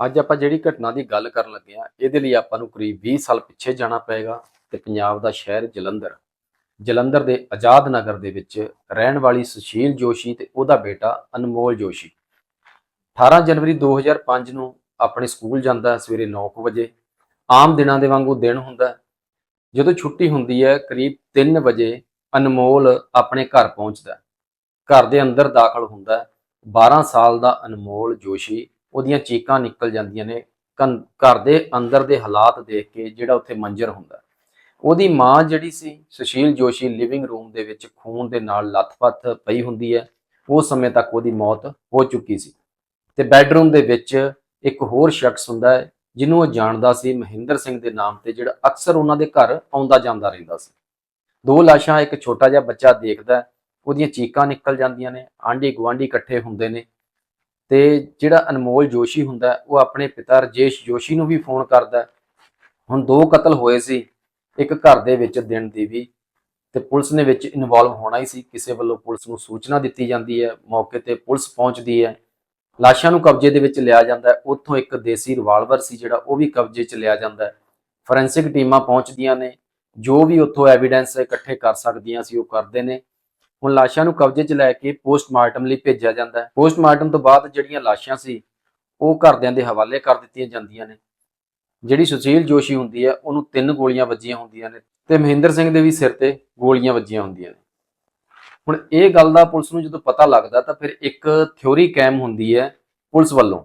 ਅੱਜ ਆਪਾਂ ਜਿਹੜੀ ਘਟਨਾ ਦੀ ਗੱਲ ਕਰਨ ਲੱਗੇ ਆ ਇਹਦੇ ਲਈ ਆਪਾਂ ਨੂੰ ਕਰੀਬ 20 ਸਾਲ ਪਿੱਛੇ ਜਾਣਾ ਪਏਗਾ ਤੇ ਪੰਜਾਬ ਦਾ ਸ਼ਹਿਰ ਜਲੰਧਰ। ਜਲੰਧਰ ਦੇ ਆਜ਼ਾਦ ਨਗਰ ਦੇ ਵਿੱਚ ਰਹਿਣ ਵਾਲੀ ਸੁਸ਼ੀਲ ਜੋਸ਼ੀ ਤੇ ਉਹਦਾ ਬੇਟਾ ਅਨਮੋਲ ਜੋਸ਼ੀ। 18 ਜਨਵਰੀ 2005 ਨੂੰ ਆਪਣੇ ਸਕੂਲ ਜਾਂਦਾ ਹੈ ਸਵੇਰੇ 9 ਵਜੇ। ਆਮ ਦਿਨਾਂ ਦੇ ਵਾਂਗੂ ਦਿਨ ਹੁੰਦਾ ਜਦੋਂ ਛੁੱਟੀ ਹੁੰਦੀ ਹੈ, ਕਰੀਬ 3 ਵਜੇ ਅਨਮੋਲ ਆਪਣੇ ਘਰ ਪਹੁੰਚਦਾ ਘਰ ਦੇ ਅੰਦਰ ਦਾਖਲ ਹੁੰਦਾ ਹੈ। 12 ਸਾਲ ਦਾ ਅਨਮੋਲ ਜੋਸ਼ੀ ਉਹਦੀਆਂ ਚੀਕਾਂ ਨਿਕਲ ਜਾਂਦੀਆਂ ਨੇ, ਕੰ- ਘਰ ਦੇ ਅੰਦਰ ਦੇ ਹਾਲਾਤ ਦੇਖ ਕੇ ਜਿਹੜਾ ਉੱਥੇ ਮੰਜ਼ਰ ਹੁੰਦਾ। ਉਹਦੀ ਮਾਂ ਜਿਹੜੀ ਸੀ, ਸੁਸ਼ੀਲ ਜੋਸ਼ੀ ਲਿਵਿੰਗ ਰੂਮ ਦੇ ਵਿੱਚ ਖੂਨ ਦੇ ਨਾਲ ਲੱਥਪੱਥ ਪਈ ਹੁੰਦੀ ਹੈ। ਉਸ ਸਮੇਂ ਤੱਕ ਉਹਦੀ ਮੌਤ ਹੋ ਚੁੱਕੀ ਸੀ। ਤੇ ਬੈੱਡਰੂਮ ਦੇ ਵਿੱਚ ਇੱਕ ਹੋਰ ਸ਼ਖਸ ਹੁੰਦਾ ਹੈ, ਜਿਹਨੂੰ ਉਹ ਜਾਣਦਾ ਸੀ, ਮਹਿੰਦਰ ਸਿੰਘ ਦੇ ਨਾਮ ਤੇ, ਜਿਹੜਾ ਅਕਸਰ ਉਹਨਾਂ ਦੇ ਘਰ ਆਉਂਦਾ ਜਾਂਦਾ ਰਹਿੰਦਾ ਸੀ। ਦੋ ਲਾਸ਼ਾਂ, ਇੱਕ ਛੋਟਾ ਜਿਹਾ ਬੱਚਾ ਦੇਖਦਾ ਉਹਦੀਆਂ ਚੀਕਾਂ ਨਿਕਲ ਜਾਂਦੀਆਂ ਨੇ ਆਂਢੀ ਗੁਆਂਢੀ ਇਕੱਠੇ ਹੁੰਦੇ ਨੇ। ਤੇ ਜਿਹੜਾ ਅਨਮੋਲ ਜੋਸ਼ੀ ਹੁੰਦਾ, ਉਹ ਆਪਣੇ ਪਿਤਾ ਰਜੇਸ਼ ਜੋਸ਼ੀ ਨੂੰ ਵੀ ਫੋਨ ਕਰਦਾ। ਹੁਣ ਦੋ ਕਤਲ ਹੋਏ ਸੀ, ਇੱਕ ਘਰ ਦੇ ਵਿੱਚ ਦਿਨ ਦੀ ਵੀ, ਤੇ ਪੁਲਿਸ ਨੇ ਵਿੱਚ ਇਨਵੋਲਵ ਹੋਣਾ ਹੀ ਸੀ। ਕਿਸੇ ਵੱਲੋਂ ਪੁਲਿਸ ਨੂੰ ਸੂਚਨਾ ਦਿੱਤੀ ਜਾਂਦੀ ਹੈ, ਮੌਕੇ ਤੇ ਪੁਲਿਸ ਪਹੁੰਚਦੀ ਹੈ। ਲਾਸ਼ਾਂ ਨੂੰ ਕਬਜ਼ੇ ਦੇ ਵਿੱਚ ਲਿਆ ਜਾਂਦਾ ਹੈ। ਉੱਥੋਂ ਇੱਕ ਦੇਸੀ ਰਿਵਾਲਵਰ ਸੀ ਜਿਹੜਾ, ਉਹ ਵੀ ਕਬਜ਼ੇ 'ਚ ਲਿਆ ਜਾਂਦਾ ਹੈ। ਫੋਰੈਂਸਿਕ ਟੀਮਾਂ ਪਹੁੰਚਦੀਆਂ ਨੇ। ਜੋ ਵੀ ਉੱਥੋਂ ਐਵੀਡੈਂਸ ਇਕੱਠੇ ਕਰ ਸਕਦੀਆਂ ਸੀ, ਉਹ ਕਰਦੇ ਨੇ। ਹੁਣ ਲਾਸ਼ਾਂ ਨੂੰ ਕਬਜ਼ੇ 'ਚ ਲੈ ਕੇ ਪੋਸਟਮਾਰਟਮ ਲਈ ਭੇਜਿਆ ਜਾਂਦਾ ਹੈ। ਪੋਸਟਮਾਰਟਮ ਤੋਂ ਬਾਅਦ ਜਿਹੜੀਆਂ ਲਾਸ਼ਾਂ ਸੀ, ਉਹ ਘਰਦਿਆਂ ਦੇ ਹਵਾਲੇ ਕਰ ਦਿੱਤੀਆਂ ਜਾਂਦੀਆਂ ਨੇ। ਜਿਹੜੀ ਸੁਸ਼ੀਲ ਜੋਸ਼ੀ ਹੁੰਦੀ ਹੈ, ਉਹਨੂੰ ਤਿੰਨ ਗੋਲੀਆਂ ਵੱਜੀਆਂ ਹੁੰਦੀਆਂ ਨੇ ਤੇ ਮਹਿੰਦਰ ਸਿੰਘ ਦੇ ਵੀ ਸਿਰ ਤੇ ਗੋਲੀਆਂ ਵੱਜੀਆਂ ਹੁੰਦੀਆਂ ਨੇ। ਹੁਣ ਇਹ ਗੱਲ ਦਾ ਪੁਲਿਸ ਨੂੰ ਜਦੋਂ ਪਤਾ ਲੱਗਦਾ ਤਾਂ ਫਿਰ ਇੱਕ ਥਿਉਰੀ ਕੈਮ ਹੁੰਦੀ ਹੈ ਪੁਲਿਸ ਵੱਲੋਂ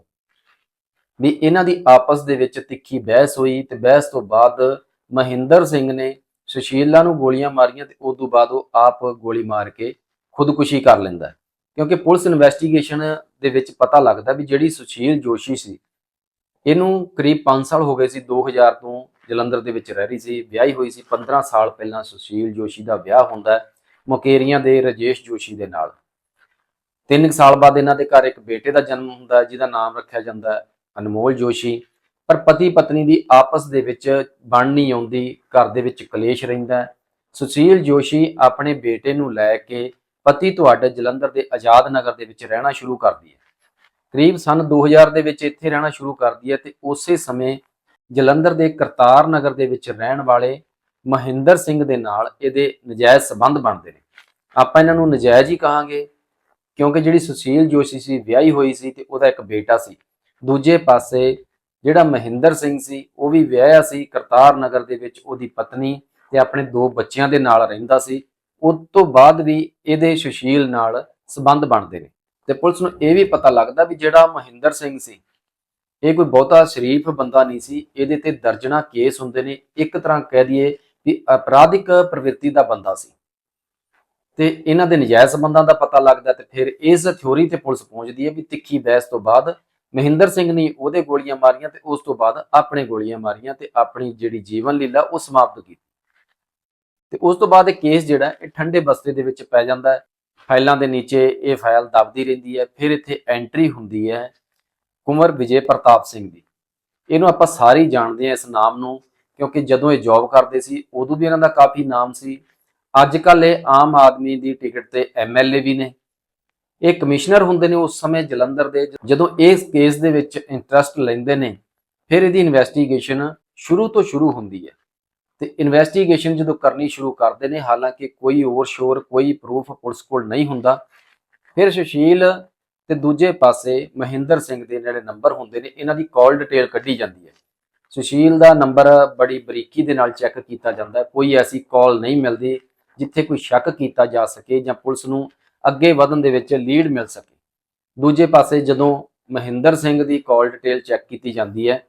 ਵੀ ਇਹਨਾਂ ਦੀ ਆਪਸ ਦੇ ਵਿੱਚ ਤਿੱਖੀ ਬਹਿਸ ਹੋਈ ਤੇ ਬਹਿਸ ਤੋਂ ਬਾਅਦ ਮਹਿੰਦਰ ਸਿੰਘ ਨੇ ਸੁਸ਼ੀਲਾ ਨੂੰ ਗੋਲੀਆਂ ਮਾਰੀਆਂ ਤੇ ਉਸ ਤੋਂ ਬਾਅਦ ਉਹ ਆਪ ਗੋਲੀ ਮਾਰ ਕੇ ਖੁਦਕੁਸ਼ੀ ਕਰ ਲੈਂਦਾ ਹੈ। ਕਿਉਂਕਿ ਪੁਲਿਸ ਇਨਵੈਸਟੀਗੇਸ਼ਨ ਦੇ ਵਿੱਚ ਪਤਾ ਲੱਗਦਾ ਵੀ ਜਿਹੜੀ ਸੁਸ਼ੀਲ ਜੋਸ਼ੀ ਸੀ, ਇਹਨੂੰ ਕਰੀਬ 5 ਸਾਲ ਹੋ ਗਏ ਸੀ 2000 ਤੋਂ ਜਲੰਧਰ ਦੇ ਵਿੱਚ ਰਹਿ ਰਹੀ ਸੀ, ਵਿਆਹੀ ਹੋਈ ਸੀ 15 ਸਾਲ ਪਹਿਲਾਂ ਸੁਸ਼ੀਲ ਜੋਸ਼ੀ ਦਾ ਵਿਆਹ ਹੁੰਦਾ ਹੈ ਮੁਕੇਰੀਆਂ ਦੇ ਰਜੇਸ਼ ਜੋਸ਼ੀ ਦੇ ਨਾਲ। ਤਿੰਨ ਕੁ ਸਾਲ ਬਾਅਦ ਇਹਨਾਂ ਦੇ ਘਰ ਇੱਕ ਬੇਟੇ ਦਾ ਜਨਮ ਹੁੰਦਾ ਜਿਹਦਾ ਨਾਮ ਰੱਖਿਆ ਜਾਂਦਾ ਅਨਮੋਲ ਜੋਸ਼ੀ। ਪਰ ਪਤੀ ਪਤਨੀ ਦੀ ਆਪਸ ਦੇ ਵਿੱਚ ਬਣ ਨਹੀਂ ਆਉਂਦੀ, ਘਰ ਦੇ ਵਿੱਚ ਕਲੇਸ਼ ਰਹਿੰਦਾ ਸੁਸ਼ੀਲ ਜੋਸ਼ੀ ਆਪਣੇ ਬੇਟੇ ਨੂੰ ਲੈ ਕੇ ਪਤੀ ਤੁਹਾਡੇ ਜਲੰਧਰ ਦੇ ਆਜ਼ਾਦ ਨਗਰ ਦੇ ਵਿੱਚ ਰਹਿਣਾ ਸ਼ੁਰੂ ਕਰਦੀ ਹੈ। ਕਰੀਬ ਸਨ 2000 ਦੇ ਵਿੱਚ ਇੱਥੇ ਰਹਿਣਾ ਸ਼ੁਰੂ ਕਰਦੀ ਹੈ ਤੇ ਉਸੇ ਸਮੇਂ ਜਲੰਧਰ ਦੇ ਕਰਤਾਰ ਨਗਰ ਦੇ ਵਿੱਚ ਰਹਿਣ ਵਾਲੇ ਮਹਿੰਦਰ ਸਿੰਘ ਦੇ ਨਾਲ ਇਹਦੇ ਨਜਾਇਜ਼ ਸਬੰਧ ਬਣਦੇ ਨੇ। ਆਪਾਂ ਇਹਨਾਂ ਨੂੰ ਨਜਾਇਜ਼ ਹੀ ਕਹਾਂਗੇ, ਕਿਉਂਕਿ ਜਿਹੜੀ ਸੁਸ਼ੀਲ ਜੋਸ਼ੀ ਸੀ, ਵਿਆਹੀ ਹੋਈ ਸੀ ਤੇ ਉਹਦਾ ਇੱਕ ਬੇਟਾ ਸੀ। ਦੂਜੇ ਪਾਸੇ ਜਿਹੜਾ ਮਹਿੰਦਰ ਸਿੰਘ ਸੀ, ਉਹ ਵੀ ਵਿਆਹਿਆ ਸੀ ਕਰਤਾਰ ਨਗਰ ਦੇ ਵਿੱਚ, ਉਹਦੀ ਪਤਨੀ ਤੇ ਆਪਣੇ ਦੋ ਬੱਚਿਆਂ ਦੇ ਨਾਲ ਰਹਿੰਦਾ ਸੀ। ਉਸ ਤੋਂ ਬਾਅਦ ਵੀ ਇਹਦੇ ਸੁਸ਼ੀਲ ਨਾਲ ਸਬੰਧ ਬਣਦੇ ਨੇ। ਤੇ ਪੁਲਿਸ ਨੂੰ ਇਹ ਵੀ ਪਤਾ ਲੱਗਦਾ ਵੀ ਜਿਹੜਾ ਮਹਿੰਦਰ ਸਿੰਘ ਸੀ, ਇਹ ਕੋਈ ਬਹੁਤਾ ਸ਼ਰੀਫ ਬੰਦਾ ਨਹੀਂ ਸੀ। ਇਹਦੇ ਤੇ ਦਰਜਨਾ ਕੇਸ ਹੁੰਦੇ ਨੇ। ਇੱਕ ਤਰ੍ਹਾਂ ਕਹਿ ਦਈਏ ਵੀ ਅਪਰਾਧਿਕ ਪ੍ਰਵਿਰਤੀ ਦਾ ਬੰਦਾ ਸੀ। ਤੇ ਇਹਨਾਂ ਦੇ ਨਜਾਇਜ਼ ਸੰਬੰਧਾਂ ਦਾ ਪਤਾ ਲੱਗਦਾ ਤੇ ਫਿਰ ਇਸ ਥਿਉਰੀ ਤੇ ਪੁਲਿਸ ਪਹੁੰਚਦੀ ਹੈ ਵੀ ਤਿੱਖੀ ਬਹਿਸ ਤੋਂ ਬਾਅਦ ਮਹਿੰਦਰ ਸਿੰਘ ਨੇ ਉਹਦੇ ਗੋਲੀਆਂ ਮਾਰੀਆਂ ਤੇ ਉਸ ਤੋਂ ਬਾਅਦ ਆਪਣੇ ਗੋਲੀਆਂ ਮਾਰੀਆਂ ਤੇ ਆਪਣੀ ਜਿਹੜੀ ਜੀਵਨ ਲੀਲਾ ਉਹ ਸਮਾਪਤ ਕੀਤੀ। ਤੇ ਉਸ ਤੋਂ ਬਾਅਦ ਇਹ ਕੇਸ ਜਿਹੜਾ ਇਹ ਠੰਡੇ ਬਸਤੇ ਦੇ ਵਿੱਚ ਪੈ ਜਾਂਦਾ ਹੈ। ਫਾਈਲਾਂ ਦੇ ਨੀਚੇ ਇਹ ਫਾਈਲ ਦਬਦੀ ਰਹਿੰਦੀ ਹੈ, ਫਿਰ ਇੱਥੇ ਐਂਟਰੀ ਹੁੰਦੀ ਹੈ ਕੁੰਵਰ ਵਿਜੇ ਪ੍ਰਤਾਪ ਸਿੰਘ ਦੀ। ਇਹਨੂੰ ਆਪਾਂ ਸਾਰੇ ਜਾਣਦੇ ਹਾਂ ਇਸ ਨਾਮ ਨੂੰ, ਕਿਉਂਕਿ ਜਦੋਂ ਇਹ ਜੌਬ ਕਰਦੇ ਸੀ, ਉਦੋਂ ਵੀ ਇਹਨਾਂ ਦਾ ਕਾਫੀ ਨਾਮ ਸੀ। ਅੱਜ ਕੱਲ ਇਹ ਆਮ ਆਦਮੀ ਦੀ ਟਿਕਟ ਤੇ ਐਮਐਲਏ ਵੀ ਨੇ। ਇਹ ਕਮਿਸ਼ਨਰ ਹੁੰਦੇ ਨੇ ਉਸ ਸਮੇਂ ਜਲੰਧਰ ਦੇ, ਜਦੋਂ ਇਸ ਕੇਸ ਦੇ ਵਿੱਚ ਇੰਟਰਸਟ ਲੈਂਦੇ ਨੇ, ਫਿਰ ਇਹਦੀ ਇਨਵੈਸਟੀਗੇਸ਼ਨ ਸ਼ੁਰੂ ਤੋਂ ਸ਼ੁਰੂ ਹੁੰਦੀ ਹੈ। ਤੇ ਇਨਵੈਸਟੀਗੇਸ਼ਨ ਜਦੋਂ ਕਰਨੀ ਸ਼ੁਰੂ ਕਰਦੇ ਨੇ, ਹਾਲਾਂਕਿ ਕੋਈ ਹੋਰ ਸ਼ੋਰ ਕੋਈ ਪ੍ਰੂਫ ਪੁਲਿਸ ਕੋਲ ਨਹੀਂ ਹੁੰਦਾ, ਫਿਰ ਸੁਸ਼ੀਲ ਤੇ ਦੂਜੇ ਪਾਸੇ ਮਹਿੰਦਰ ਸਿੰਘ ਦੇ ਜਿਹੜੇ ਨੰਬਰ ਹੁੰਦੇ ਨੇ, ਇਹਨਾਂ ਦੀ ਕਾਲ ਡਿਟੇਲ ਕੱਢੀ ਜਾਂਦੀ ਹੈ। ਸੁਸ਼ੀਲ ਦਾ ਨੰਬਰ ਬੜੀ ਬਰੀਕੀ ਦੇ ਨਾਲ ਚੈੱਕ ਕੀਤਾ ਜਾਂਦਾ ਕੋਈ ਐਸੀ ਕਾਲ ਨਹੀਂ ਮਿਲਦੀ, ਜਿੱਥੇ ਕੋਈ ਸ਼ੱਕ ਕੀਤਾ ਜਾ ਸਕੇ ਜਾਂ ਪੁਲਿਸ ਨੂੰ ਅੱਗੇ ਵਧਣ ਦੇ ਵਿੱਚ ਲੀਡ ਮਿਲ ਸਕੇ। ਦੂਜੇ ਪਾਸੇ ਜਦੋਂ ਮਹਿੰਦਰ ਸਿੰਘ ਦੀ ਕਾਲ ਡਿਟੇਲ ਚੈੱਕ ਕੀਤੀ ਜਾਂਦੀ ਹੈ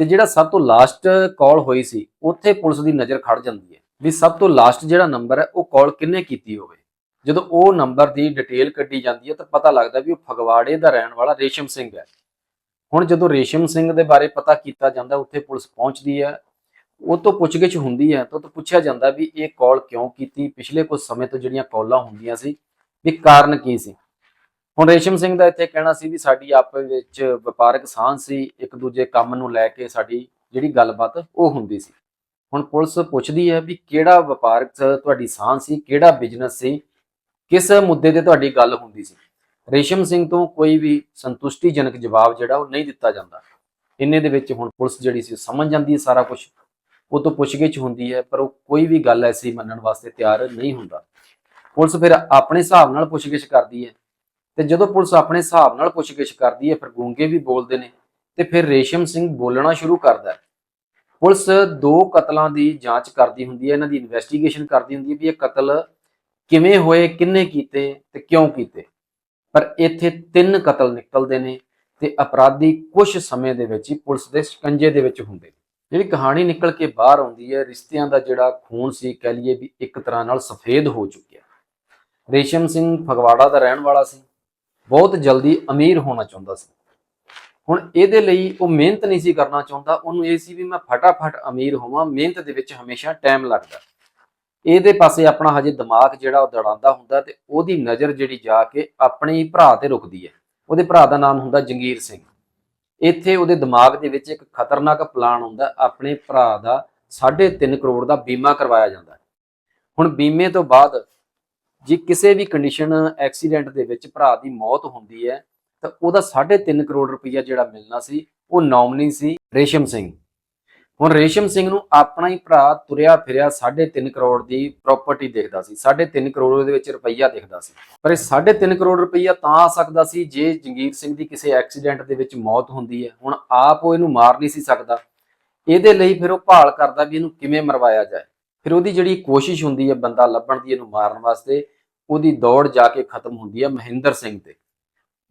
ਤੇ ਜਿਹੜਾ ਸਭ ਤੋਂ ਲਾਸਟ ਕਾਲ ਹੋਈ ਸੀ, ਉੱਥੇ ਪੁਲਿਸ ਦੀ ਨਜ਼ਰ ਖੜ ਜਾਂਦੀ ਹੈ ਵੀ ਸਭ ਤੋਂ ਲਾਸਟ ਜਿਹੜਾ ਨੰਬਰ ਹੈ, ਉਹ ਕਾਲ ਕਿੰਨੇ ਕੀਤੀ ਹੋਵੇ। ਜਦੋਂ ਉਹ ਨੰਬਰ ਦੀ ਡਿਟੇਲ ਕੱਢੀ ਜਾਂਦੀ ਹੈ ਤਾਂ ਪਤਾ ਲੱਗਦਾ ਵੀ ਉਹ ਫਗਵਾੜੇ ਦਾ ਰਹਿਣ ਵਾਲਾ ਰੇਸ਼ਮ ਸਿੰਘ ਹੈ। ਹੁਣ ਜਦੋਂ ਰੇਸ਼ਮ ਸਿੰਘ ਦੇ ਬਾਰੇ ਪਤਾ ਕੀਤਾ ਜਾਂਦਾ, ਉੱਥੇ ਪੁਲਿਸ ਪਹੁੰਚਦੀ ਹੈ, ਉਹ ਤੋਂ ਪੁੱਛਗਿੱਛ ਹੁੰਦੀ ਹੈ ਤਾਂ ਉਹ ਤੋਂ ਪੁੱਛਿਆ ਜਾਂਦਾ ਵੀ ਇਹ ਕਾਲ ਕਿਉਂ ਕੀਤੀ? ਪਿਛਲੇ ਕੁਝ ਸਮੇਂ ਤੋਂ ਜਿਹੜੀਆਂ ਕਾਲਾਂ ਹੁੰਦੀਆਂ ਸੀ ਵੀ ਕਾਰਨ ਕੀ ਸੀ? ਹੁਣ ਰੇਸ਼ਮ ਸਿੰਘ ਦਾ ਇੱਥੇ ਕਹਿਣਾ ਸੀ ਵੀ ਸਾਡੀ ਆਪਸ ਵਿੱਚ ਵਪਾਰਕ ਸਾਂਝ ਸੀ, ਇੱਕ ਦੂਜੇ ਕੰਮ ਨੂੰ ਲੈ ਕੇ ਸਾਡੀ ਜਿਹੜੀ ਗੱਲਬਾਤ ਉਹ ਹੁੰਦੀ ਸੀ। ਹੁਣ ਪੁਲਿਸ ਪੁੱਛਦੀ ਹੈ ਵੀ ਕਿਹੜਾ ਵਪਾਰਕ ਤੁਹਾਡੀ ਸਾਂਝ ਸੀ, ਕਿਹੜਾ ਬਿਜ਼ਨਸ ਸੀ, ਕਿਸ ਮੁੱਦੇ ਤੇ ਤੁਹਾਡੀ ਗੱਲ ਹੁੰਦੀ ਸੀ? ਰੇਸ਼ਮ ਸਿੰਘ ਤੋਂ ਕੋਈ ਵੀ ਸੰਤੁਸ਼ਟੀਜਨਕ ਜਵਾਬ ਜਿਹੜਾ ਉਹ ਨਹੀਂ ਦਿੱਤਾ ਜਾਂਦਾ। ਇੰਨੇ ਦੇ ਵਿੱਚ ਹੁਣ ਪੁਲਿਸ ਜਿਹੜੀ ਸੀ ਉਹ ਸਮਝ ਜਾਂਦੀ ਹੈ ਸਾਰਾ ਕੁਝ ਉਹ ਤੋਂ ਪੁੱਛਗਿੱਛ ਹੁੰਦੀ ਹੈ, ਪਰ ਉਹ ਕੋਈ ਵੀ ਗੱਲ ਐਸੀ ਮੰਨਣ ਵਾਸਤੇ ਤਿਆਰ ਨਹੀਂ ਹੁੰਦਾ। ਪੁਲਿਸ ਫਿਰ ਆਪਣੇ ਹਿਸਾਬ ਨਾਲ ਪੁੱਛਗਿੱਛ ਕਰਦੀ ਹੈ। ਤੇ ਜਦੋਂ ਪੁਲਿਸ ਆਪਣੇ ਹਿਸਾਬ ਨਾਲ ਪੁੱਛਗਿੱਛ ਕਰਦੀ ਹੈ, ਫਿਰ ਗੂੰਗੇ ਵੀ ਬੋਲਦੇ ਨੇ ਤੇ ਫਿਰ ਰੇਸ਼ਮ ਸਿੰਘ ਬੋਲਣਾ ਸ਼ੁਰੂ ਕਰਦਾ ਹੈ। ਪੁਲਿਸ ਦੋ ਕਤਲਾਂ ਦੀ ਜਾਂਚ ਕਰਦੀ ਹੁੰਦੀ ਹੈ, ਇਹਨਾਂ ਦੀ ਇਨਵੈਸਟੀਗੇਸ਼ਨ ਕਰਦੀ ਹੁੰਦੀ ਹੈ ਵੀ ਇਹ ਕਤਲ ਕਿਵੇਂ ਹੋਏ, ਕਿੰਨੇ ਕੀਤੇ ਤੇ ਕਿਉਂ ਕੀਤੇ। ਪਰ ਇੱਥੇ ਤਿੰਨ ਕਤਲ ਨਿਕਲਦੇ ਨੇ ਤੇ ਅਪਰਾਧੀ ਕੁਝ ਸਮੇਂ ਦੇ ਵਿੱਚ ਹੀ ਪੁਲਿਸ ਦੇ ਸ਼ਿਕੰਜੇ ਦੇ ਵਿੱਚ ਹੁੰਦੇ ਨੇ। ਜਿਹੜੀ ਕਹਾਣੀ ਨਿਕਲ ਕੇ ਬਾਹਰ ਆਉਂਦੀ ਹੈ, ਰਿਸ਼ਤਿਆਂ ਦਾ ਜਿਹੜਾ ਖੂਨ ਸੀ, ਕਹਿ ਲਈਏ ਵੀ ਇੱਕ ਤਰ੍ਹਾਂ ਨਾਲ ਸਫੇਦ ਹੋ ਚੁੱਕਿਆ। ਰੇਸ਼ਮ ਸਿੰਘ ਫਗਵਾੜਾ ਦਾ ਰਹਿਣ ਵਾਲਾ ਸੀ। ਬਹੁਤ ਜਲਦੀ ਅਮੀਰ ਹੋਣਾ ਚਾਹੁੰਦਾ ਸੀ। ਹੁਣ ਇਹਦੇ ਲਈ ਉਹ ਮਿਹਨਤ ਨਹੀਂ ਸੀ ਕਰਨਾ ਚਾਹੁੰਦਾ। ਉਹਨੂੰ ਇਹ ਸੀ ਵੀ ਮੈਂ ਫਟਾਫਟ ਅਮੀਰ ਹੋਵਾਂ। ਮਿਹਨਤ ਦੇ ਵਿੱਚ ਹਮੇਸ਼ਾ ਟਾਈਮ ਲੱਗਦਾ। ਇਹਦੇ ਪਾਸੇ ਆਪਣਾ ਹਜੇ ਦਿਮਾਗ ਜਿਹੜਾ ਉਹ ਦੜਾਉਂਦਾ ਹੁੰਦਾ ਤੇ ਉਹਦੀ ਨਜ਼ਰ ਜਿਹੜੀ ਜਾ ਕੇ ਆਪਣੇ ਭਰਾ ਤੇ ਰੁਕਦੀ ਹੈ। ਉਹਦੇ ਭਰਾ ਦਾ ਨਾਮ ਹੁੰਦਾ ਜੰਗੀਰ ਸਿੰਘ। ਇੱਥੇ ਉਹਦੇ ਦਿਮਾਗ ਦੇ ਵਿੱਚ ਇੱਕ ਖਤਰਨਾਕ ਪਲਾਨ ਹੁੰਦਾ। ਆਪਣੇ ਭਰਾ ਦਾ 3.5 ਕਰੋੜ ਦਾ ਬੀਮਾ ਕਰਵਾਇਆ ਜਾਂਦਾ। ਹੁਣ ਬੀਮੇ ਤੋਂ ਬਾਅਦ ਜੇ ਕਿਸੇ ਵੀ ਕੰਡੀਸ਼ਨ ਐਕਸੀਡੈਂਟ ਦੇ ਵਿੱਚ ਭਰਾ ਦੀ ਮੌਤ ਹੁੰਦੀ ਹੈ, ਤਾਂ ਉਹਦਾ 3.5 ਕਰੋੜ ਰੁਪਈਆ ਜਿਹੜਾ ਮਿਲਣਾ ਸੀ, ਉਹ ਨੋਮਨੀ ਸੀ ਰੇਸ਼ਮ ਸਿੰਘ। ਹੁਣ ਰੇਸ਼ਮ ਸਿੰਘ ਨੂੰ ਆਪਣਾ ਹੀ ਭਰਾ ਤੁਰਿਆ ਫਿਰਿਆ 3.5 ਕਰੋੜ ਦੀ ਪ੍ਰਾਪਰਟੀ ਦੇਖਦਾ ਸੀ 3.5 ਕਰੋੜ ਦੇ ਵਿੱਚ ਰੁਪਈਆ ਦਿਖਦਾ ਸੀ। ਪਰ ਇਹ 3.5 ਕਰੋੜ ਰੁਪਈਆ ਤਾਂ ਆ ਸਕਦਾ ਸੀ ਜੇ ਜੰਗੀਰ ਸਿੰਘ ਦੀ ਕਿਸੇ ਐਕਸੀਡੈਂਟ ਦੇ ਵਿੱਚ ਮੌਤ ਹੁੰਦੀ ਹੈ। ਹੁਣ ਆਪ ਉਹ ਇਹਨੂੰ ਮਾਰ ਨਹੀਂ ਸੀ ਸਕਦਾ। ਇਹਦੇ ਲਈ ਫਿਰ ਉਹ ਭਾਲ ਕਰਦਾ ਵੀ ਇਹਨੂੰ ਕਿਵੇਂ ਮਰਵਾਇਆ ਜਾਏ। ਫਿਰ ਉਹਦੀ ਜਿਹੜੀ ਕੋਸ਼ਿਸ਼ ਹੁੰਦੀ ਹੈ ਬੰਦਾ ਲੱਭਣ ਦੀ, ਇਹਨੂੰ ਮਾਰਨ ਵਾਸਤੇ ਉਹਦੀ ਦੌੜ ਜਾ ਕੇ ਖਤਮ ਹੁੰਦੀ ਹੈ ਮਹਿੰਦਰ ਸਿੰਘ ਤੇ।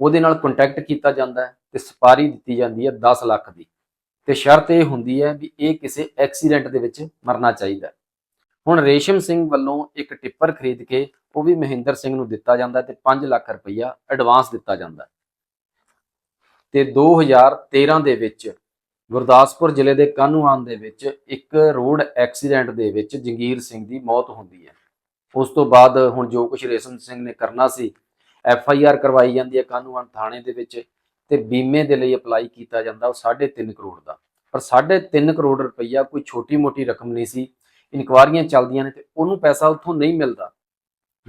ਉਹਦੇ ਨਾਲ ਕੰਟੈਕਟ ਕੀਤਾ ਜਾਂਦਾ ਹੈ ਤੇ ਸਪਾਰੀ ਦਿੱਤੀ ਜਾਂਦੀ ਹੈ 10 ਲੱਖ ਦੀ। ਤੇ ਸ਼ਰਤ ਇਹ ਹੁੰਦੀ ਹੈ ਵੀ ਇਹ ਕਿਸੇ ਐਕਸੀਡੈਂਟ ਦੇ ਵਿੱਚ ਮਰਨਾ ਚਾਹੀਦਾ ਹੁਣ ਰੇਸ਼ਮ ਸਿੰਘ ਵੱਲੋਂ ਇੱਕ ਟਿੱਪਰ ਖਰੀਦ ਕੇ ਉਹ ਵੀ ਮਹਿੰਦਰ ਸਿੰਘ ਨੂੰ ਦਿੱਤਾ ਜਾਂਦਾ ਹੈ ਤੇ 5 ਲੱਖ ਰੁਪਈਆ ਐਡਵਾਂਸ ਦਿੱਤਾ ਜਾਂਦਾ ਹੈ। ਤੇ 2013 ਦੇ ਵਿੱਚ ਗੁਰਦਾਸਪੁਰ ਜ਼ਿਲ੍ਹੇ ਦੇ ਕਾਨੂੰਆਨ ਦੇ ਵਿੱਚ ਇੱਕ ਰੋਡ ਐਕਸੀਡੈਂਟ ਦੇ ਵਿੱਚ ਜੰਗੀਰ ਸਿੰਘ ਦੀ ਮੌਤ ਹੁੰਦੀ ਹੈ। ਉਸ ਤੋਂ ਬਾਅਦ ਹੁਣ ਜੋ ਕੁਝ ਰੇਸ਼ਮ ਸਿੰਘ ਨੇ ਕਰਨਾ ਸੀ, ਐਫ ਆਈ ਆਰ ਕਰਵਾਈ ਜਾਂਦੀ ਹੈ ਕਾਨੂੰਆਨ ਥਾਣੇ ਦੇ ਵਿੱਚ ਤੇ ਬੀਮੇ ਦੇ ਲਈ ਅਪਲਾਈ ਕੀਤਾ ਜਾਂਦਾ ਉਹ 3.5 ਕਰੋੜ ਦਾ। ਪਰ 3.5 ਕਰੋੜ ਰੁਪਈਆ ਕੋਈ ਛੋਟੀ-ਮੋਟੀ ਰਕਮ ਨਹੀਂ ਸੀ, ਇਨਕੁਆਰੀਆਂ ਚੱਲਦੀਆਂ ਨੇ ਤੇ ਉਹਨੂੰ ਪੈਸਾ ਉੱਥੋਂ ਨਹੀਂ ਮਿਲਦਾ।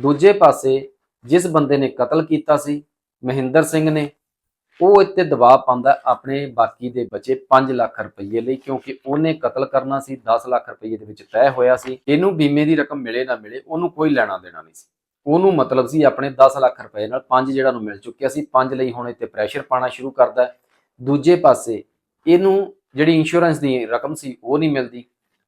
ਦੂਜੇ ਪਾਸੇ ਜਿਸ ਬੰਦੇ ਨੇ ਕਤਲ ਕੀਤਾ ਸੀ, ਮਹਿੰਦਰ ਸਿੰਘ ਨੇ ਉਹ ਇੱਥੇ ਦਬਾਅ ਪਾਉਂਦਾ ਆਪਣੇ ਬਾਕੀ ਦੇ ਬਚੇ 5 ਲੱਖ ਰੁਪਏ ਲਈ, ਕਿਉਂਕਿ ਉਹਨੇ ਕਤਲ ਕਰਨਾ ਸੀ 10 ਲੱਖ ਰੁਪਏ ਦੇ ਵਿੱਚ ਤੈਅ ਹੋਇਆ ਸੀ। ਇਹਨੂੰ ਬੀਮੇ ਦੀ ਰਕਮ ਮਿਲੇ ਨਾ ਮਿਲੇ, ਉਹਨੂੰ ਕੋਈ ਲੈਣਾ ਦੇਣਾ ਨਹੀਂ ਸੀ। ਉਹਨੂੰ ਮਤਲਬ ਸੀ ਆਪਣੇ 10 ਲੱਖ ਰੁਪਏ ਨਾਲ 5 ਜਿਹੜਾ ਨੂੰ ਮਿਲ ਚੁੱਕਿਆ ਸੀ। 5 ਲਈ ਹੁਣ ਇੱਥੇ ਪ੍ਰੈਸ਼ਰ ਪਾਣਾ ਸ਼ੁਰੂ ਕਰਦਾ ਦੂਜੇ ਪਾਸੇ ਇਹਨੂੰ ਜਿਹੜੀ ਇੰਸ਼ੋਰੈਂਸ ਦੀ ਰਕਮ ਸੀ, ਉਹ ਨਹੀਂ ਮਿਲਦੀ।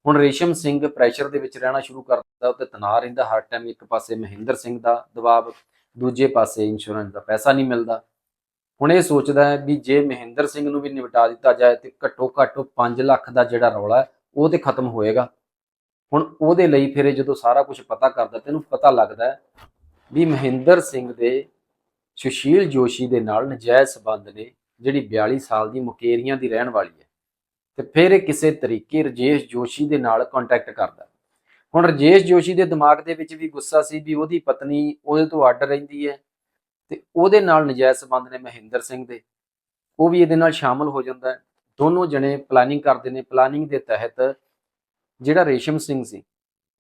ਹੁਣ ਰੇਸ਼ਮ ਸਿੰਘ ਪ੍ਰੈਸ਼ਰ ਦੇ ਵਿੱਚ ਰਹਿਣਾ ਸ਼ੁਰੂ ਕਰਦਾ ਉੱਤੇ ਤਣਾਅ ਰਹਿੰਦਾ ਹਰ ਟਾਈਮ ਇੱਕ ਪਾਸੇ ਮਹਿੰਦਰ ਸਿੰਘ ਦਾ ਦਬਾਅ, ਦੂਜੇ ਪਾਸੇ ਇੰਸ਼ੋਰੈਂਸ ਦਾ ਪੈਸਾ ਨਹੀਂ ਮਿਲਦਾ। ਹੁਣ ਇਹ ਸੋਚਦਾ ਹੈ ਵੀ ਜੇ ਮਹਿੰਦਰ ਸਿੰਘ ਨੂੰ ਵੀ ਨਿਪਟਾ ਦਿੱਤਾ ਜਾਏ ਤੇ ਘੱਟੋ ਘੱਟ 5 ਲੱਖ ਦਾ ਜਿਹੜਾ ਰੌਲਾ ਉਹ ਤੇ ਖਤਮ ਹੋਏਗਾ। ਹੁਣ ਉਹਦੇ ਲਈ ਫਿਰ ਇਹ ਜਦੋਂ ਸਾਰਾ ਕੁਝ ਪਤਾ ਕਰਦਾ, ਤੈਨੂੰ ਪਤਾ ਲੱਗਦਾ ਵੀ ਮਹਿੰਦਰ ਸਿੰਘ ਦੇ ਸੁਸ਼ੀਲ ਜੋਸ਼ੀ ਦੇ ਨਾਲ ਨਜਾਇਜ਼ ਸਬੰਧ ਨੇ, ਜਿਹੜੀ 42 ਸਾਲ ਦੀ ਮੁਕੇਰੀਆਂ ਦੀ ਰਹਿਣ ਵਾਲੀ ਹੈ। ਤੇ ਫਿਰ ਇਹ ਕਿਸੇ ਤਰੀਕੇ ਰਜੇਸ਼ ਜੋਸ਼ੀ ਦੇ ਨਾਲ ਕੰਟੈਕਟ ਕਰਦਾ ਹੁਣ ਰਜੇਸ਼ ਜੋਸ਼ੀ ਦੇ ਦਿਮਾਗ ਦੇ ਵਿੱਚ ਵੀ ਗੁੱਸਾ ਸੀ ਵੀ ਉਹਦੀ ਪਤਨੀ ਉਹਦੇ ਤੋਂ ਅੱਡ ਰਹਿੰਦੀ ਹੈ। ਤੇ ਉਹਦੇ ਨਾਲ ਨਜਾਇਜ਼ ਸਬੰਧ ਨੇ ਮਹਿੰਦਰ ਸਿੰਘ ਦੇ। ਉਹ ਵੀ ਇਹਦੇ ਨਾਲ ਸ਼ਾਮਲ ਹੋ ਜਾਂਦਾ ਹੈ। ਦੋਨੋਂ ਜਣੇ ਪਲਾਨਿੰਗ ਕਰਦੇ ਨੇ। ਪਲਾਨਿੰਗ ਦੇ ਤਹਿਤ ਜਿਹੜਾ ਰੇਸ਼ਮ ਸਿੰਘ ਸੀ,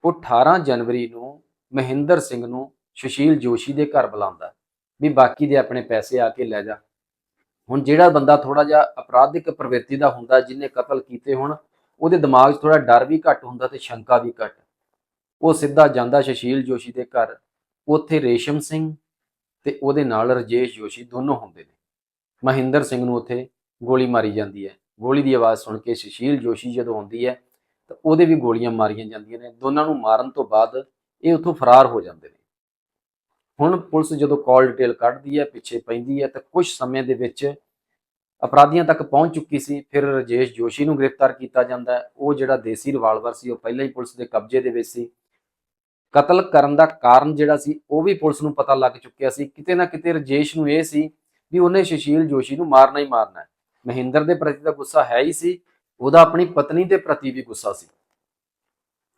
ਉਹ 18 ਜਨਵਰੀ ਨੂੰ ਮਹਿੰਦਰ ਸਿੰਘ ਨੂੰ ਸੁਸ਼ੀਲ ਜੋਸ਼ੀ ਦੇ ਘਰ ਬੁਲਾਉਂਦਾ ਵੀ ਬਾਕੀ ਦੇ ਆਪਣੇ ਪੈਸੇ ਆ ਕੇ ਲੈ ਜਾ। ਹੁਣ ਜਿਹੜਾ ਬੰਦਾ ਥੋੜਾ ਜਿਹਾ ਅਪਰਾਧਿਕ ਪ੍ਰਵਿਰਤੀ ਦਾ ਹੁੰਦਾ, ਜਿਹਨੇ ਕਤਲ ਕੀਤੇ ਹੁਣ, ਉਹਦੇ ਦਿਮਾਗ 'ਚ ਥੋੜਾ ਡਰ ਵੀ ਘੱਟ ਹੁੰਦਾ ਤੇ ਸ਼ੰਕਾ ਵੀ ਘੱਟ। ਉਹ ਸਿੱਧਾ ਜਾਂਦਾ ਸੁਸ਼ੀਲ ਜੋਸ਼ੀ ਦੇ ਘਰ। ਉੱਥੇ ਰੇਸ਼ਮ ਸਿੰਘ ਤੇ ਉਹਦੇ ਨਾਲ ਰਜੇਸ਼, ਜੋਸ਼ੀ ਦੋਨੋਂ ਹੁੰਦੇ ਨੇ। ਮਹਿੰਦਰ ਸਿੰਘ ਨੂੰ ਉੱਥੇ ਗੋਲੀ ਮਾਰੀ ਜਾਂਦੀ ਹੈ। ਗੋਲੀ ਦੀ ਆਵਾਜ਼ ਸੁਣ ਕੇ ਸੁਸ਼ੀਲ, ਜੋਸ਼ੀ ਜਦੋਂ ਆਉਂਦੀ ਹੈ, ਤਾਂ ਉਹਦੇ ਵੀ ਗੋਲੀਆਂ ਮਾਰੀਆਂ ਜਾਂਦੀਆਂ ਨੇ। ਦੋਨਾਂ ਨੂੰ ਮਾਰਨ ਤੋਂ ਬਾਅਦ ਇਹ ਉੱਥੋਂ ਫਰਾਰ ਹੋ ਜਾਂਦੇ ਨੇ। ਹੁਣ ਪੁਲਿਸ ਜਦੋਂ ਕਾਲ ਡਿਟੇਲ ਕੱਢਦੀ ਹੈ, ਪਿੱਛੇ ਪੈਂਦੀ ਹੈ, ਤਾਂ ਕੁਝ ਸਮੇਂ ਦੇ ਵਿੱਚ ਅਪਰਾਧੀਆਂ ਤੱਕ ਪਹੁੰਚ ਚੁੱਕੀ ਸੀ। ਫਿਰ ਰਜੇਸ਼, ਜੋਸ਼ੀ ਨੂੰ ਗ੍ਰਿਫਤਾਰ ਕੀਤਾ ਜਾਂਦਾ ਉਹ ਜਿਹੜਾ ਦੇਸੀ ਰਿਵਾਲਵਰ ਸੀ, ਉਹ ਪਹਿਲਾਂ ਹੀ ਪੁਲਿਸ ਦੇ ਕਬਜ਼ੇ ਦੇ ਵਿੱਚ ਸੀ। ਕਤਲ ਕਰਨ ਦਾ ਕਾਰਨ ਜਿਹੜਾ ਸੀ, ਉਹ ਵੀ ਪੁਲਿਸ ਨੂੰ ਪਤਾ ਲੱਗ ਚੁੱਕਿਆ ਸੀ। ਕਿਤੇ ਨਾ ਕਿਤੇ ਰਜੇਸ਼ ਨੂੰ ਇਹ ਸੀ ਵੀ ਉਹਨੇ ਸੁਸ਼ੀਲ ਜੋਸ਼ੀ ਨੂੰ ਮਾਰਨਾ ਹੀ ਮਾਰਨਾ ਹੈ। ਮਹਿੰਦਰ ਦੇ ਪ੍ਰਤੀ ਤਾਂ ਗੁੱਸਾ ਹੈ ਹੀ ਸੀ, ਉਹਦਾ ਆਪਣੀ ਪਤਨੀ ਦੇ ਪ੍ਰਤੀ ਵੀ ਗੁੱਸਾ ਸੀ।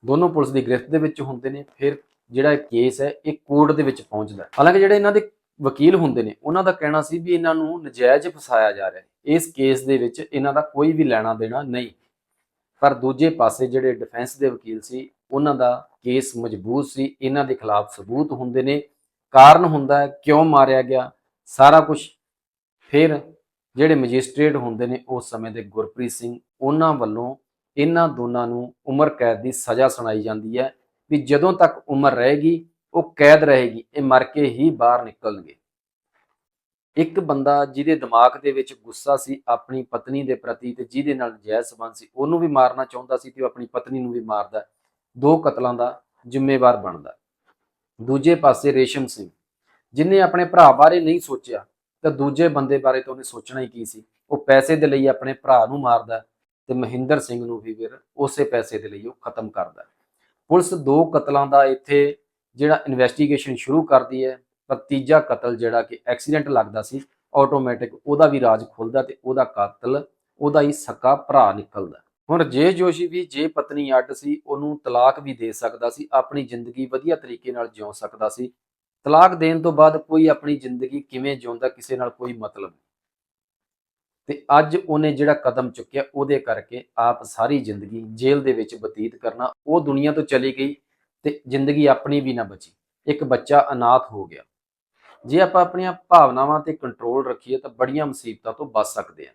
ਦੋਨੋਂ ਪੁਲਿਸ ਦੀ ਗ੍ਰਿਫਤ ਦੇ ਵਿੱਚ ਹੁੰਦੇ ਨੇ, ਫਿਰ ਜਿਹੜਾ ਕੇਸ ਹੈ, ਇਹ ਕੋਰਟ ਦੇ ਵਿੱਚ ਪਹੁੰਚਦਾ ਹਾਲਾਂਕਿ ਜਿਹੜੇ ਇਹਨਾਂ ਦੇ ਵਕੀਲ ਹੁੰਦੇ ਨੇ, ਉਹਨਾਂ ਦਾ ਕਹਿਣਾ ਸੀ ਵੀ ਇਹਨਾਂ ਨੂੰ ਨਜਾਇਜ਼ ਫਸਾਇਆ ਜਾ ਰਿਹਾ ਹੈ। ਇਸ ਕੇਸ ਦੇ ਵਿੱਚ ਇਹਨਾਂ ਦਾ ਕੋਈ ਵੀ ਲੈਣਾ ਦੇਣਾ ਨਹੀਂ। ਪਰ ਦੂਜੇ ਪਾਸੇ ਜਿਹੜੇ ਡਿਫੈਂਸ ਦੇ ਵਕੀਲ ਸੀ, ਉਹਨਾਂ ਦਾ ਕੇਸ ਮਜ਼ਬੂਤ ਸੀ, ਇਹਨਾਂ ਦੇ ਖਿਲਾਫ ਸਬੂਤ ਹੁੰਦੇ ਨੇ। ਕਾਰਨ ਹੁੰਦਾ ਹੈ, ਕਿਉਂ ਮਾਰਿਆ ਗਿਆ? ਸਾਰਾ ਕੁਝ ਫਿਰ ਜਿਹੜੇ ਮੈਜਿਸਟ੍ਰੇਟ ਹੁੰਦੇ ਨੇ ਉਸ ਸਮੇਂ ਦੇ ਗੁਰਪ੍ਰੀਤ ਸਿੰਘ, ਉਹਨਾਂ ਵੱਲੋਂ ਇਹਨਾਂ ਦੋਨਾਂ ਨੂੰ ਉਮਰ ਕੈਦ ਦੀ ਸਜ਼ਾ ਸੁਣਾਈ ਜਾਂਦੀ ਹੈ ਵੀ ਜਦੋਂ ਤੱਕ ਉਮਰ ਰਹੇਗੀ, ਉਹ ਕੈਦ ਰਹੇਗੀ, ਇਹ ਮਰ ਕੇ ਹੀ ਬਾਹਰ ਨਿਕਲਣਗੇ। ਇੱਕ ਬੰਦਾ ਜਿਹਦੇ ਦਿਮਾਗ ਦੇ ਵਿੱਚ ਗੁੱਸਾ ਸੀ, ਆਪਣੀ ਪਤਨੀ ਦੇ ਪ੍ਰਤੀ ਤੇ ਜਿਹਦੇ ਨਾਲ ਨਜਾਇਜ਼ ਸੰਬੰਧ ਸੀ, ਉਹਨੂੰ ਵੀ ਮਾਰਨਾ ਚਾਹੁੰਦਾ ਸੀ ਤੇ ਉਹ ਆਪਣੀ ਪਤਨੀ ਨੂੰ ਵੀ ਮਾਰਦਾ ਦੋ ਕਤਲਾਂ ਦਾ ਜ਼ਿੰਮੇਵਾਰ ਬਣਦਾ। ਦੂਜੇ ਪਾਸੇ ਰੇਸ਼ਮ ਸਿੰਘ, ਜਿਨੇ ਆਪਣੇ ਭਰਾ ਬਾਰੇ ਨਹੀਂ ਸੋਚਿਆ, ਤਾਂ ਦੂਜੇ ਬੰਦੇ ਬਾਰੇ ਤਾਂ ਉਹਨੇ ਸੋਚਣਾ ਹੀ ਕੀ ਸੀ? ਉਹ ਪੈਸੇ ਦੇ ਲਈ ਆਪਣੇ ਭਰਾ ਨੂੰ ਮਾਰਦਾ ਤੇ ਮਹਿੰਦਰ ਸਿੰਘ ਨੂੰ ਵੀ ਫਿਰ ਉਸੇ ਪੈਸੇ ਦੇ ਲਈ ਉਹ ਖਤਮ ਕਰਦਾ ਪੁਲਿਸ ਦੋ ਕਤਲਾਂ ਦਾ ਇੱਥੇ ਜਿਹੜਾ ਇਨਵੈਸਟੀਗੇਸ਼ਨ ਸ਼ੁਰੂ ਕਰਦੀ ਹੈ, ਪਰ ਤੀਜਾ ਕਤਲ ਜਿਹੜਾ ਕਿ ਐਕਸੀਡੈਂਟ ਲੱਗਦਾ ਸੀ ਆਟੋਮੈਟਿਕ ਉਹਦਾ ਵੀ ਰਾਜ ਖੁੱਲਦਾ ਤੇ ਉਹਦਾ ਕਾਤਲ, ਉਹਦਾ ਹੀ ਸਕਾ ਭਰਾ ਨਿਕਲਦਾ। ਹੁਣ ਜੇ ਜੋਸ਼ੀ ਵੀ, ਜੇ ਪਤਨੀ ਅੱਡ ਸੀ, ਉਹਨੂੰ ਤਲਾਕ ਵੀ ਦੇ ਸਕਦਾ ਸੀ, ਆਪਣੀ ਜ਼ਿੰਦਗੀ ਵਧੀਆ ਤਰੀਕੇ ਨਾਲ ਜਿਉ ਸਕਦਾ ਸੀ। ਤਲਾਕ ਦੇਣ ਤੋਂ ਬਾਅਦ ਕੋਈ ਆਪਣੀ ਜ਼ਿੰਦਗੀ ਕਿਵੇਂ ਜਿਉਂਦਾ ਕਿਸੇ ਨਾਲ ਕੋਈ ਮਤਲਬ ਨਹੀਂ। ਤੇ ਅੱਜ ਉਹਨੇ ਜਿਹੜਾ ਕਦਮ ਚੁੱਕਿਆ, ਉਹਦੇ ਕਰਕੇ ਆਪ ਸਾਰੀ ਜ਼ਿੰਦਗੀ ਜੇਲ੍ਹ ਦੇ ਵਿੱਚ ਬਤੀਤ ਕਰਨਾ, ਉਹ ਦੁਨੀਆ ਤੋਂ ਚਲੀ ਗਈ ਤੇ ਜ਼ਿੰਦਗੀ ਆਪਣੀ ਵੀ ਨਾ ਬਚੀ। ਇੱਕ ਬੱਚਾ ਅਨਾਥ ਹੋ ਗਿਆ। ਜੇ ਆਪਾਂ ਆਪਣੀਆਂ ਭਾਵਨਾਵਾਂ ਤੇ ਕੰਟਰੋਲ ਰੱਖੀਏ ਤਾਂ ਬੜੀਆਂ ਮੁਸੀਬਤਾਂ ਤੋਂ ਬਚ ਸਕਦੇ ਹਾਂ।